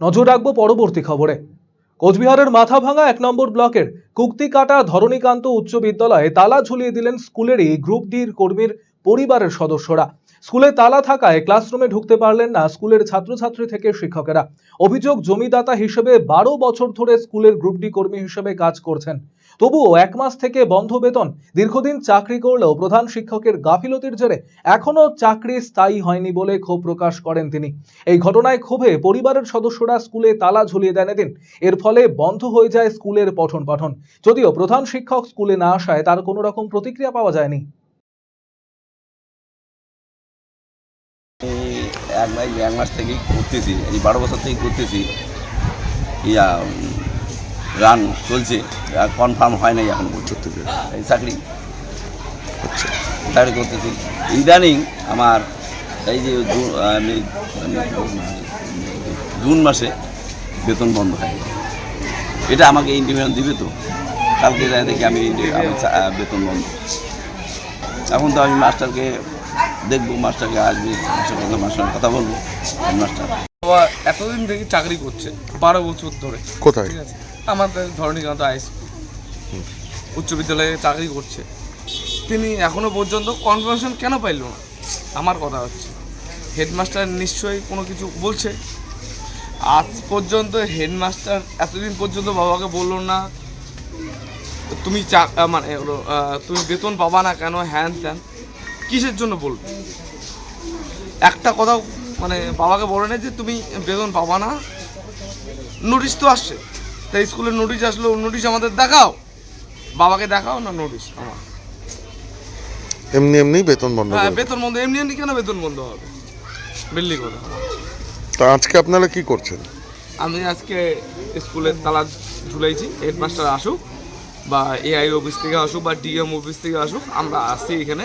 নজর রাখব পরবর্তী খবরে। কোচবিহারের মাথা ভাঙা এক নম্বর ব্লকের কুক্তিকাটা ধরণীকান্ত উচ্চ বিদ্যালয়ে তালা ঝুলিয়ে দিলেন স্কুলেরই গ্রুপ ডির কর্মীর পরিবারের সদস্যরা। স্কুলে তালা থাকায় ক্লাসরুমে ঢুকতে পারলেন না স্কুলের ছাত্রছাত্রী থেকে শিক্ষকেরা। অভিযোগ জমিদাতা হিসেবে বারো বছর ধরে স্কুলের গ্রুপ ডি কর্মী হিসেবে কাজ করছেন। তবুও এক মাস থেকে বন্ধ বেতন, দীর্ঘদিন চাকরি করলেও প্রধান শিক্ষকের গাফিলতির জেরে এখনও চাকরি স্থায়ী হয়নি বলে ক্ষোভ প্রকাশ করেন তিনি। এই ঘটনায় ক্ষোভে পরিবারের সদস্যরা স্কুলে তালা ঝুলিয়ে দেন এদিন। এর ফলে বন্ধ হয়ে যায় স্কুলের পঠন পাঠন যদিও প্রধান শিক্ষক স্কুলে না আসায় তার কোনো রকম প্রতিক্রিয়া পাওয়া যায়নি। এক মাস এক মাস থেকেই করতেছি এই বারো বছর থেকেই করতেছি ইয়া রান চলছে আর কনফার্ম হয় নাই এখন পর্যন্ত। এই চাকরি। চাকরি করতেছি। ইদানিং আমার এই যে আমি জুন মাসে বেতন বন্ধ হয় এটা আমাকে ইন্টিমেশন দিবে তো? কালকে যাই দেখি আমি বেতন বন্ধ। এখন তো আমি মাস্টারকে দেখব মাস্টারকে আসবে মাস্টার কথা মাস্টার কথা বলব মাস্টার। বাবা এতদিন থেকে চাকরি করছে বারো বছর ধরে কোথায়? ঠিক আছে? আমাদের ধরণীকান্ত হাই স্কুল উচ্চ বিদ্যালয়ে চাকরি করছে। তিনি এখনও পর্যন্ত কনফার্মেশন কেন পাইল না? আমার কথা হচ্ছে হেডমাস্টার নিশ্চয়ই কোনো কিছু বলছে? আজ পর্যন্ত হেডমাস্টার এতদিন পর্যন্ত বাবাকে বলল না তুমি চা মানে তুমি বেতন পাবা না কেন হ্যান ত্যান। কিসের জন্য বলবে একটা কথা মানে বাবাকে বলে না যে তুমি বেতন পাবা না। নোটিশ তো আসছে। তাই স্কুলের নোটিশ আসলো নোটিশ আমাদের দেখাও। বাবাকে দেখাও না নোটিশ আমার। এমনি এমনি বেতন বন্ধ হ্যাঁ বেতন বন্ধ। এমনি এমনি কেন বেতন বন্ধ হবে? বিল্লি কথা তা আজকে আপনারা কি করছেন? আমি আজকে স্কুলের তালা ঝুলাইছি। হেডমাস্টার আসুক বা এআই অফিস থেকে আসুক বা ডিএম অফিস থেকে আসুক আমরা আসছি এখানে।